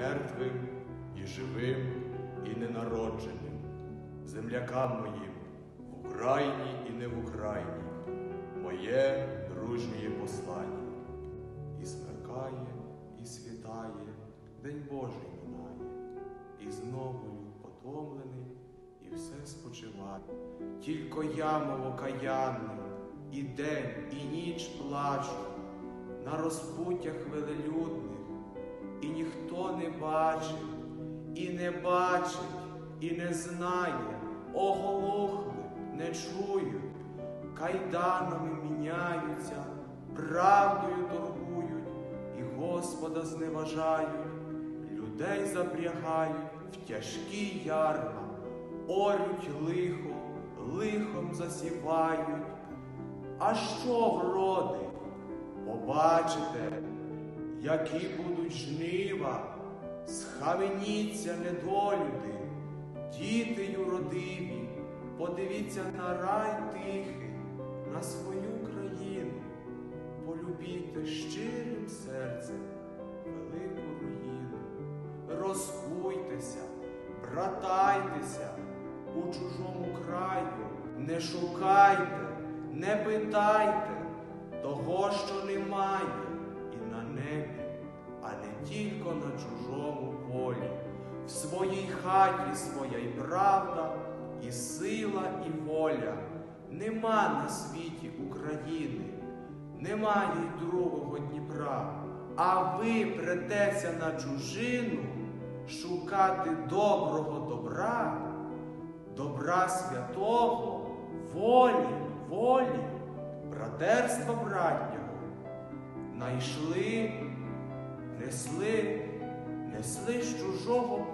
мертвим, і живим, і ненародженим, землякам моїм в Україні і не в Україні, моє дружнє послання. І смеркає, і світає, День Божий минає, і знову потомлений, і все спочиває. Тільки я, мов окаянний, і день, і ніч плачу на розпуттях ніхто не бачить, і не бачить, і не знає, оголохли, не чують, кайданами міняються, правдою торгують, і Господа зневажають, людей запрягають в тяжкі ярма, орють лихо, лихом засівають. А що вроди? Побачите, які будуть жнива, схаменіться недолюди, діти юродиві, подивіться на рай тихий, на свою країну, полюбіте щирим серцем велику руїну, розкуйтеся, братайтеся у чужому краю, не шукайте, не питайте того, що немає, і на небі, а не тільки на чужому. В своїй хаті своя й правда, і сила, і воля. Нема на світі України, немає й другого Дніпра. А ви претеся на чужину шукати доброго добра, добра святого, волі, волі братерства братнього, найшли,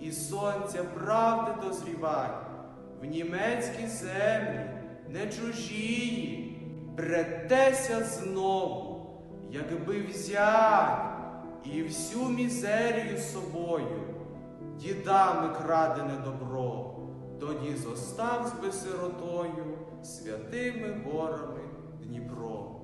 і сонця правди дозрівай, в німецькій землі, не чужії, бретеся знову, якби взять і всю мізерію собою, дідами крадене добро, тоді зостав з безсиротою святими горами Дніпро.